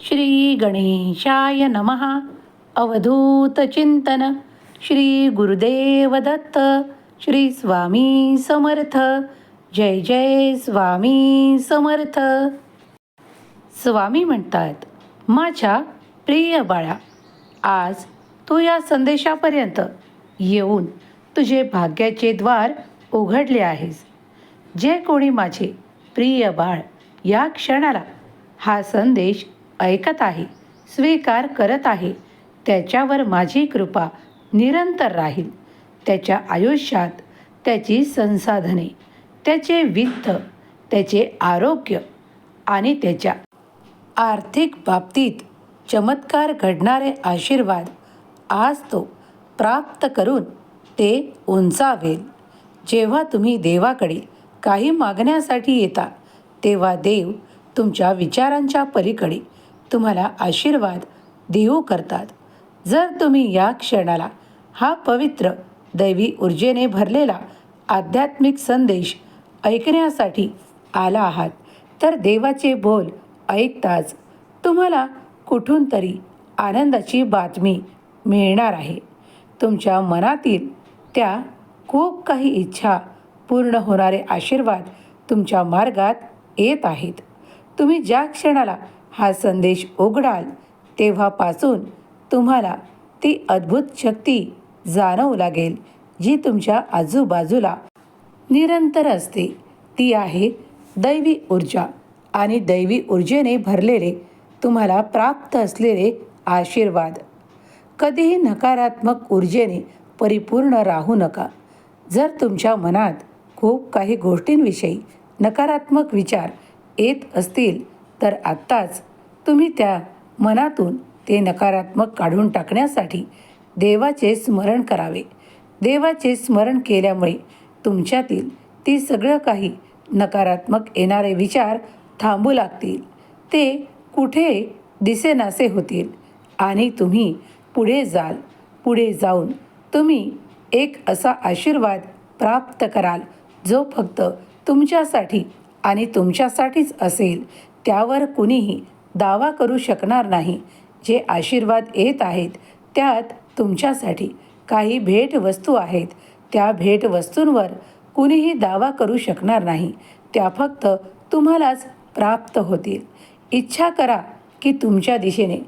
श्री गणेशाय नमः. अवधूत चिंतन. श्री गुरुदेव दत्त. श्री स्वामी समर्थ. जय जय स्वामी समर्थ. स्वामी म्हणतात माझ्या प्रिय बाळा आज तू या संदेशापर्यंत येऊन तुझे भाग्याचे द्वार उघडले आहेस. जे कोणी माझे प्रिय बाळ या क्षणाला हा संदेश ऐकत आहे स्वीकार करत आहे. त्याच्यावर माझी कृपा निरंतर राहील. त्याच्या आयुष्यात त्याची संसाधने त्याचे वित्त त्याचे आरोग्य आणि त्याच्या आर्थिक बाबतीत चमत्कार घडणारे आशीर्वाद आज तो प्राप्त करून ते उंचावेल. जेव्हा तुम्ही देवाकडे काही मागण्यासाठी येता तेव्हा देव तुमच्या विचारांच्या पलीकडे तुम्हाला आशीर्वाद देऊ करतात. जर तुम्ही या क्षणाला हा पवित्र दैवी ऊर्जेने भरलेला आध्यात्मिक संदेश ऐकण्यासाठी आला आहात तर देवाचे बोल ऐकताच तुम्हाला कुठून तरी आनंदाची बातमी मिळणार आहे. तुमच्या मनातील त्या खूप काही इच्छा पूर्ण होणारे आशीर्वाद तुमच्या मार्गात येत आहेत. तुम्ही ज्या क्षणाला हा संदेश उघडाल तेव्हापासून तुम्हाला ती अद्भुत शक्ती जाणवू लागेल जी तुमच्या आजूबाजूला निरंतर असते. ती आहे दैवी ऊर्जा आणि दैवी ऊर्जेने भरलेले तुम्हाला प्राप्त असलेले आशीर्वाद. कधीही नकारात्मक ऊर्जेने परिपूर्ण राहू नका. जर तुमच्या मनात खूप काही गोष्टींविषयी नकारात्मक विचार येत असतील तर आत्ताच तुम्ही त्या मनातून ते नकारात्मक काढून टाकण्यासाठी देवाचे स्मरण करावे. देवाचे स्मरण केल्यामुळे तुमच्यातील ती सगळं काही नकारात्मक येणारे विचार थांबू लागतील. ते कुठे दिसेनासे होतील आणि तुम्ही पुढे जाल. पुढे जाऊन तुम्ही एक असा आशीर्वाद प्राप्त कराल जो फक्त तुमच्यासाठी आणि तुमच्यासाठीच असेल. त्यावर कुणीही दावा करू शकणार नाही. जे आशीर्वाद येत आहेत त्यात तुमच्यासाठी काही भेटवस्तू आहेत. त्या भेटवस्तूंवर कुणीही दावा करू शकणार नाही. त्या फक्त तुम्हालाच प्राप्त होतील. इच्छा करा की तुमच्या दिशेने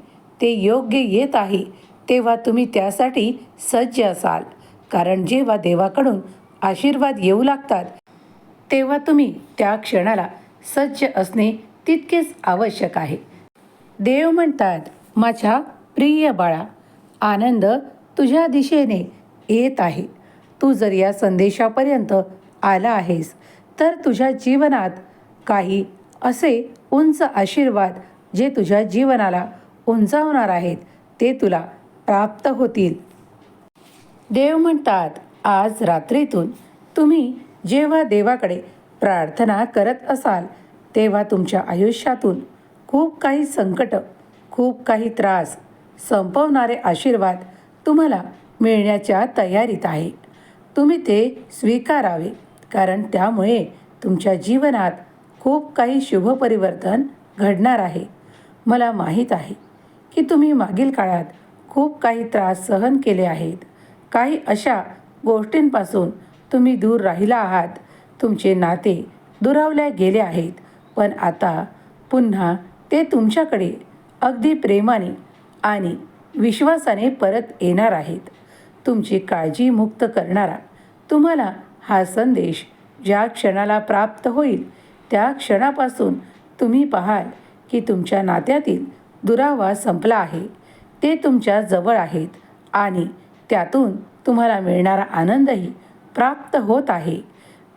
ते योग्य येत आहे तेव्हा तुम्ही त्यासाठी सज्ज असाल. कारण जेव्हा देवाकडून आशीर्वाद येऊ लागतात तेव्हा तुम्ही त्या क्षणाला सज्ज असणे तितकेच आवश्यक आहे. देव म्हणतात माझ्या प्रिय बाळा आनंद तुझ्या दिशेने येत आहे. तू जर या संदेशापर्यंत आला आहेस तर तुझ्या जीवनात काही असे उंच आशीर्वाद जे तुझ्या जीवनाला उंचावणार आहेत ते तुला प्राप्त होतील. देव म्हणतात आज रात्रीतून तुम्ही जेव्हा देवाकडे प्रार्थना करत असाल तेव्हा तुमच्या आयुष्यातून खूप काही संकट खूप काही त्रास संपवणारे आशीर्वाद तुम्हाला मिळण्याच्या तयारीत आहे. तुम्ही ते स्वीकारावे कारण त्यामुळे तुमच्या जीवनात खूप काही शुभ परिवर्तन घडणार आहे. मला माहीत आहे की तुम्ही मागील काळात खूप काही त्रास सहन केले आहेत. काही अशा गोष्टींपासून तुम्ही दूर राहिला आहात. तुमचे नाते दुरावल्या गेले आहेत. पण आता पुन्हा ते तुमच्याकडे अगदी प्रेमाने आणि विश्वासाने परत येणार आहेत. तुमची काळजी मुक्त करणारा तुम्हाला हा संदेश ज्या क्षणाला प्राप्त होईल त्या क्षणापासून तुम्ही पाहाल की तुमच्या नात्यातील दुरावा संपला आहे. ते तुमच्या जवळ आहेत आणि त्यातून तुम्हाला मिळणारा आनंदही प्राप्त होत आहे.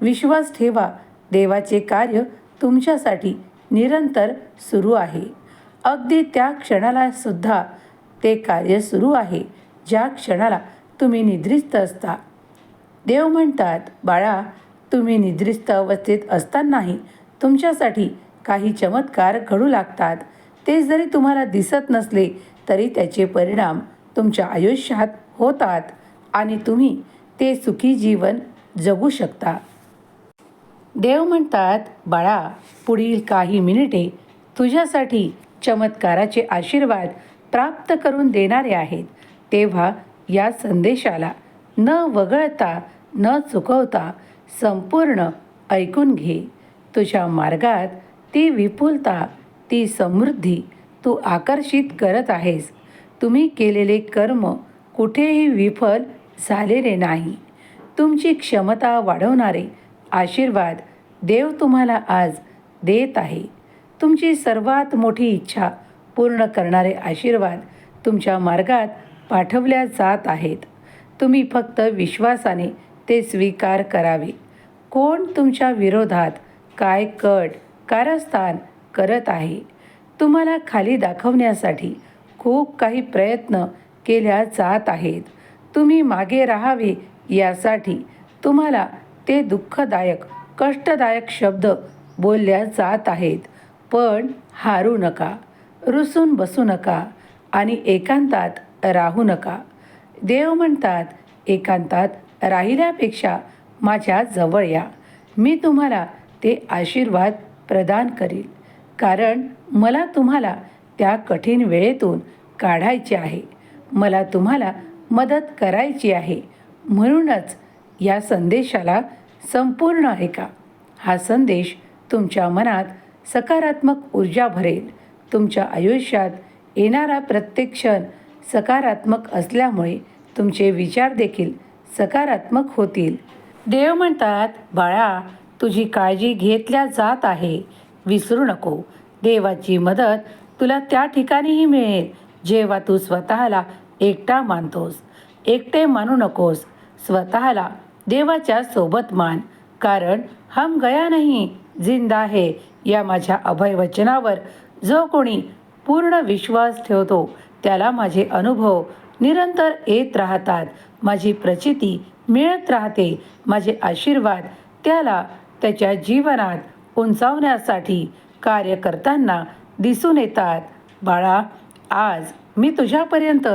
विश्वास ठेवा देवाचे कार्य तुमच्यासाठी निरंतर सुरू आहे. अगदी त्या क्षणाला सुद्धा ते कार्य सुरू आहे ज्या क्षणाला तुम्ही निद्रिस्त असता. देव म्हणतात बाळा तुम्ही निद्रिस्त अवस्थेत असतानाही तुमच्यासाठी काही चमत्कार घडू लागतात. ते जरी तुम्हाला दिसत नसले तरी त्याचे परिणाम तुमच्या आयुष्यात होतात आणि तुम्ही ते सुखी जीवन जगू शकता. देव म्हणतात बाळा पुढील काही मिनिटे तुझ्यासाठी चमत्काराचे आशीर्वाद प्राप्त करून देणारे आहेत. तेव्हा या संदेशाला न वगळता न चुकवता संपूर्ण ऐकून घे. तुझ्या मार्गात ती विपुलता ती समृद्धी तू आकर्षित करत आहेस. तुम्ही केलेले कर्म कुठेही विफल झालेले नाही. तुमची क्षमता वाढवणारे आशीर्वाद देव तुम्हाला आज देत आहे. तुमची सर्वात मोठी इच्छा पूर्ण करणारे आशीर्वाद तुमच्या मार्गात पाठवल्या जात आहेत. तुम्ही फक्त विश्वासाने ते स्वीकार करावे. कोण तुमच्या विरोधात काय कट कारस्थान करत आहे तुम्हाला खाली दाखवण्यासाठी खूप काही प्रयत्न केल्या जात आहेत. तुम्ही मागे राहावे यासाठी तुम्हाला ते दुःखदायक कष्टदायक शब्द बोलल्या जात आहेत. पण हारू नका रुसून बसू नका आणि एकांतात राहू नका. देव म्हणतात एकांतात राहिल्यापेक्षा माझ्या जवळ या. मी तुम्हाला ते आशीर्वाद प्रदान करील. कारण मला तुम्हाला त्या कठीण वेळेतून काढायचे आहे. मला तुम्हाला मदत करायची आहे. म्हणूनच या संदेशाला संपूर्ण ऐका. हा संदेश तुमच्या मनात सकारात्मक ऊर्जा भरेल. तुमच्या आयुष्यात येणारा प्रत्येक क्षण सकारात्मक असल्यामुळे तुमचे विचार देखील सकारात्मक होतील. देव म्हणतात बाळा तुझी काळजी घेतल्या जात आहे. विसरू नको. देवाची मदत तुला त्या ठिकाणीही मिळेल जेव्हा तू स्वतःला एकटा मानतोस. एकटे मानू नकोस. स्वतःला देवाच्या सोबत मान. कारण हम गया नाही जिंदा आहे या माझ्या अभय वचनावर जो कोणी पूर्ण विश्वास ठेवतो त्याला माझे अनुभव निरंतर येत राहतात. माझी प्रचिती मिळत राहते. माझे आशीर्वाद त्याला त्याच्या जीवनात उंचावण्यासाठी कार्य करताना दिसून येतात. बाळा आज मी तुझ्यापर्यंत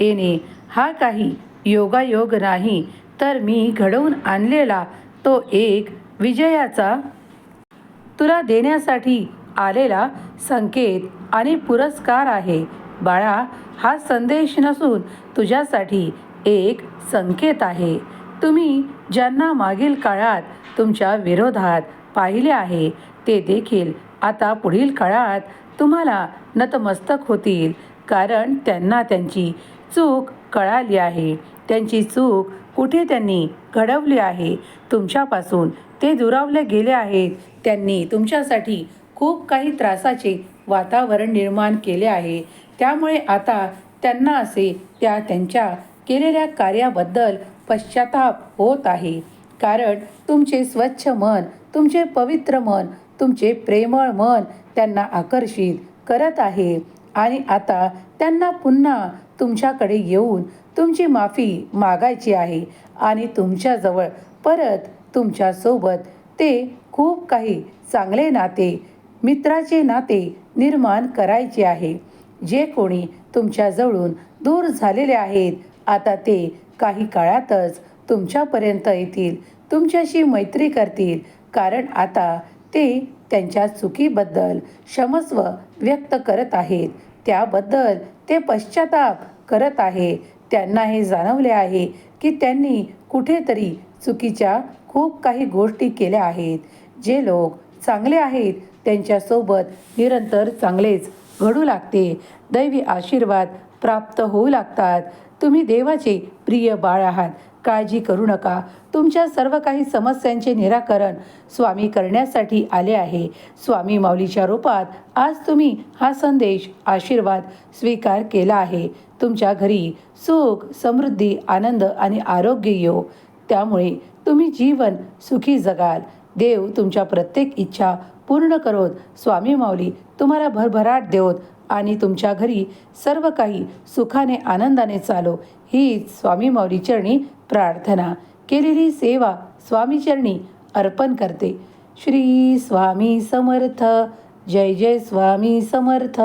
येणे हा काही योगायोग नाही. तर मी घडवून आणलेला तो एक विजयाचा तुला देण्यासाठी आलेला संकेत आणि पुरस्कार आहे. बाळा हा संदेश नसून तुझ्यासाठी एक संकेत आहे. तुम्ही ज्यांना मागील काळात तुमच्या विरोधात पाहिले आहे ते देखील आता पुढील काळात तुम्हाला नतमस्तक होतील कारण त्यांना त्यांची चूक कळाली आहे. त्यांची चूक कुठे त्यांनी घडवली आहे? तुमच्यापासून ते दुरावले गेले आहेत. त्यांनी तुमच्यासाठी खूप काही त्रासाचे वातावरण निर्माण केले आहे. त्यामुळे आता त्यांना असे त्या त्यांच्या केलेल्या कार्याबद्दल पश्चाताप होत आहे. कारण तुमचे स्वच्छ मन तुमचे पवित्र मन तुमचे प्रेमळ मन त्यांना आकर्षित करत आहे. आणि आता त्यांना पुन्हा तुमच्याकडे येऊन तुमची माफी मागायची आहे आणि तुमच्याजवळ परत तुमच्यासोबत ते खूप काही चांगले नाते मित्राचे नाते निर्माण करायचे आहे. जे कोणी तुमच्याजवळून दूर झालेले आहेत आता ते काही काळातच तुमच्यापर्यंत येतील तुमच्याशी मैत्री करतील. कारण आता ते त्यांच्या चुकीबद्दल क्षमस्व व्यक्त करत आहेत. त्याबद्दल ते पश्चाताप करत आहे. त्यांना हे जाणवले आहे की त्यांनी कुठेतरी चुकीच्या खूप काही गोष्टी केल्या आहेत. जे लोक चांगले आहेत त्यांच्यासोबत निरंतर चांगलेच घडू लागते. दैवी आशीर्वाद प्राप्त होऊ लागतात. तुम्ही देवाचे प्रिय बाळ आहात. काळजी करू नका. तुमच्या सर्व काही समस्यांचे निराकरण स्वामी करण्यासाठी आले आहे. स्वामी माऊलीच्या रूपात आज तुम्ही हा संदेश आशीर्वाद स्वीकार केला आहे. तुमच्या घरी सुख समृद्धी आनंद आणि आरोग्य येऊ त्यामुळे तुम्ही जीवन सुखी जगाल. देव तुमच्या प्रत्येक इच्छा पूर्ण करोत. स्वामी माऊली तुम्हाला भरभराट देवत. आणि तुमच्या घरी सर्व काही सुखाने आनंदाने चालो. ही स्वामी मौलीचरणी प्रार्थना. केलेली सेवा स्वामीचरणी अर्पण करते. श्री स्वामी समर्थ. जय जय स्वामी समर्थ.